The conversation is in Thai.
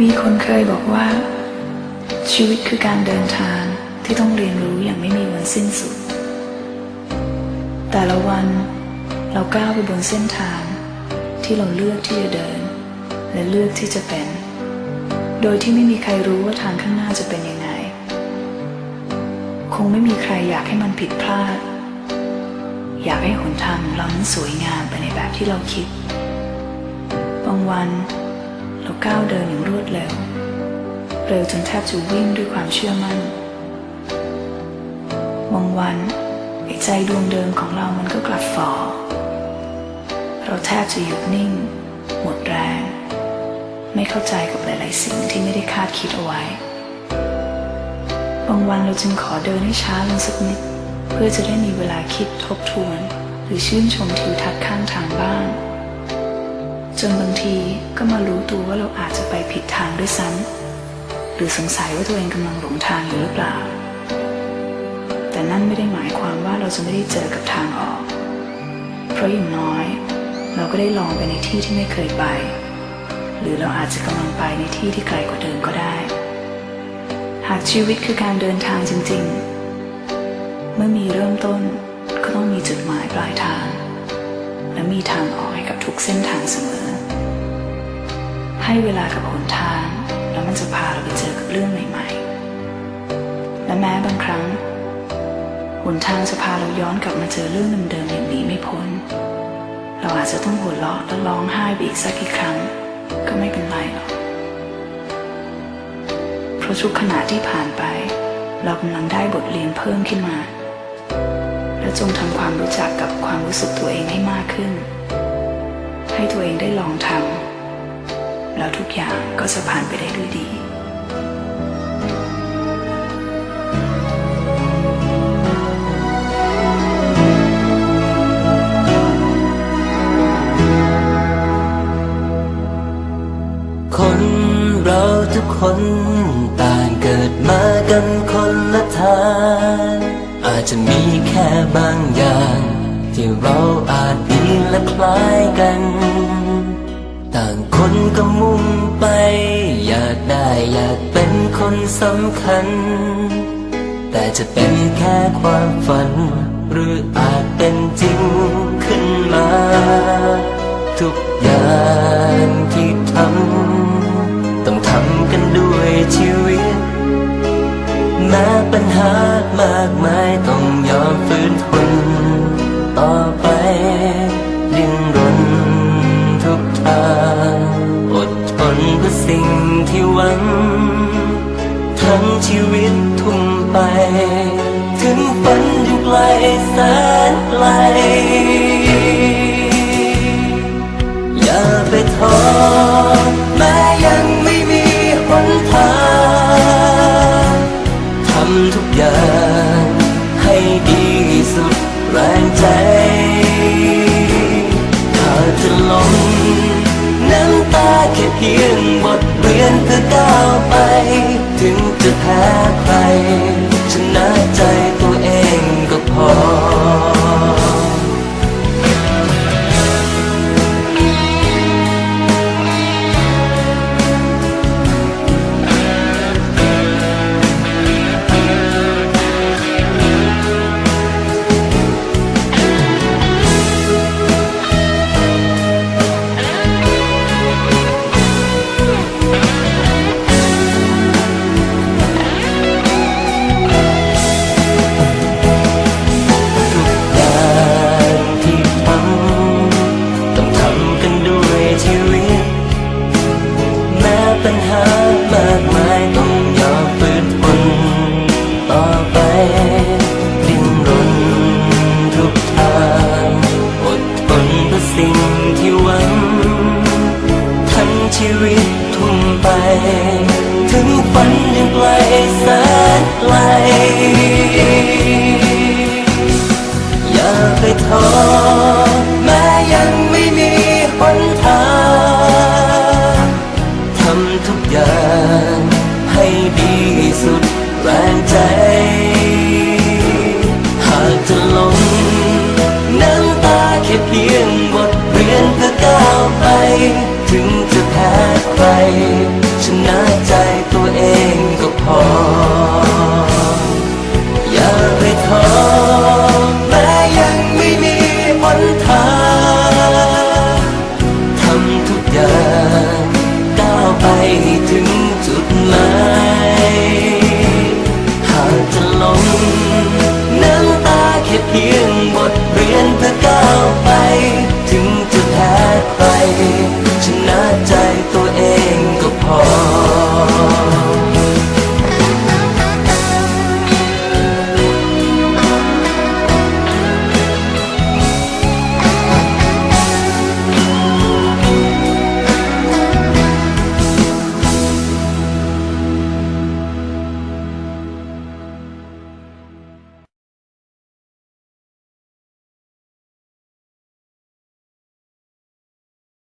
มีคนเคยบอกว่า ชีวิตคือการเดินทางที่ต้องเรียนรู้อย่างไม่มีวันสิ้นสุด แต่ละวันเราก้าวไปบนเส้นทางที่เราเลือกที่จะเดิน และเลือกที่จะเป็น โดยที่ไม่มีใครรู้ว่าทางข้างหน้าจะเป็นยังไง คงไม่มีใครอยากให้มันผิดพลาด อยากให้หนทางของเรานั้นสวยงามไปในแบบที่เราคิด บางวัน เราก้าวเดินอย่างรวดเร็ว เร็วจนแทบจะวิ่งด้วยความเชื่อมั่นบางวันไอ้ใจดวงเดิมของเรามันก็กลับฝ่อ เราแทบจะหยุดนิ่ง หมดแรง ไม่เข้าใจกับหลาย ๆ สิ่งที่ไม่ได้คาดคิดเอาไว้ บางวันเราจึงขอเดินให้ช้าลงสักนิด เพื่อจะได้มีเวลาคิดทบทวน หรือชื่นชมทิวทัศน์ข้างทางบ้าง จนบางทีก็มารู้ตัวว่าเราอาจจะไปผิดทางด้วยซ้ำหรือสงสัยว่าตัวเองกำลังหลงทางอยู่หรือเปล่า แต่นั่นไม่ได้หมายความว่าเราจะไม่ได้เจอกับทางออก เพราะอย่างน้อย เราก็ได้ลองไปในที่ที่ไม่เคยไป หรือเราอาจจะกำลังไปในที่ที่ไกลกว่าเดิมก็ได้ หากชีวิตคือการเดินทางจริง ๆ เมื่อมีเริ่มต้นก็ต้องมีจุดหมายปลายทาง และมีทางออกให้กับทุกเส้นทางเสมอ ให้เวลากับหนทาง แล้วมันจะพาเราไปเจอกับเรื่องใหม่ ๆ และแม้บางครั้งหนทางจะพาเราย้อนกลับมาเจอเรื่องเดิมๆอย่างหนีไม่พ้น เราอาจจะต้องหัวเราะและร้องไห้ไปอีกสักกี่ครั้ง ก็ไม่เป็นไรหรอก เพราะทุกขณะที่ผ่านไป เรากำลังได้บทเรียนเพิ่มขึ้นมา และจงทำความรู้จักกับความรู้สึกตัวเองให้มากขึ้น ให้ตัวเองได้ลองทำ แล้วทุกอย่างก็จะผ่านไปได้ด้วยดีคนเราทุกคนต่างเกิดมากันคนละทางอาจจะมีแค่บางอย่าง ที่เราอาจดีและคล้ายกัน คนก็มุ่งไป อยากได้อยากเป็นคนสำคัญ แต่จะเป็นแค่ความฝัน หรืออาจเป็นจริงขึ้นมา ทุกอย่างที่ทำต้องทำกันด้วยชีวิตแม้ปัญหามากมายต้องยอมฝืนทนต่อไปดิ้นร สิ่งที่หวัง ทั้งชีวิตทุ่มไป ถึงฝันอยู่ไกลแสนไกล อย่าไปท้อแม้ยังไม่มีหนทาง พียงบทเรียนเพื่อก้าวไป ถึงจะแพ้ใครชนะใจ สิ่งที่หวัง ทั้งชีวิตทุ่มไป ถึงฝันยังไกลแสนไกลอย่าไปท้อ ชนะใจตัวเองก็พอ อย่าไปท้อแม้ยังไม่มีหนทางทำทุกอย่างก้าวไปถึงจุดหมายหากจะลงน้ำตาแค่เพียงบทเรียนเพื่อ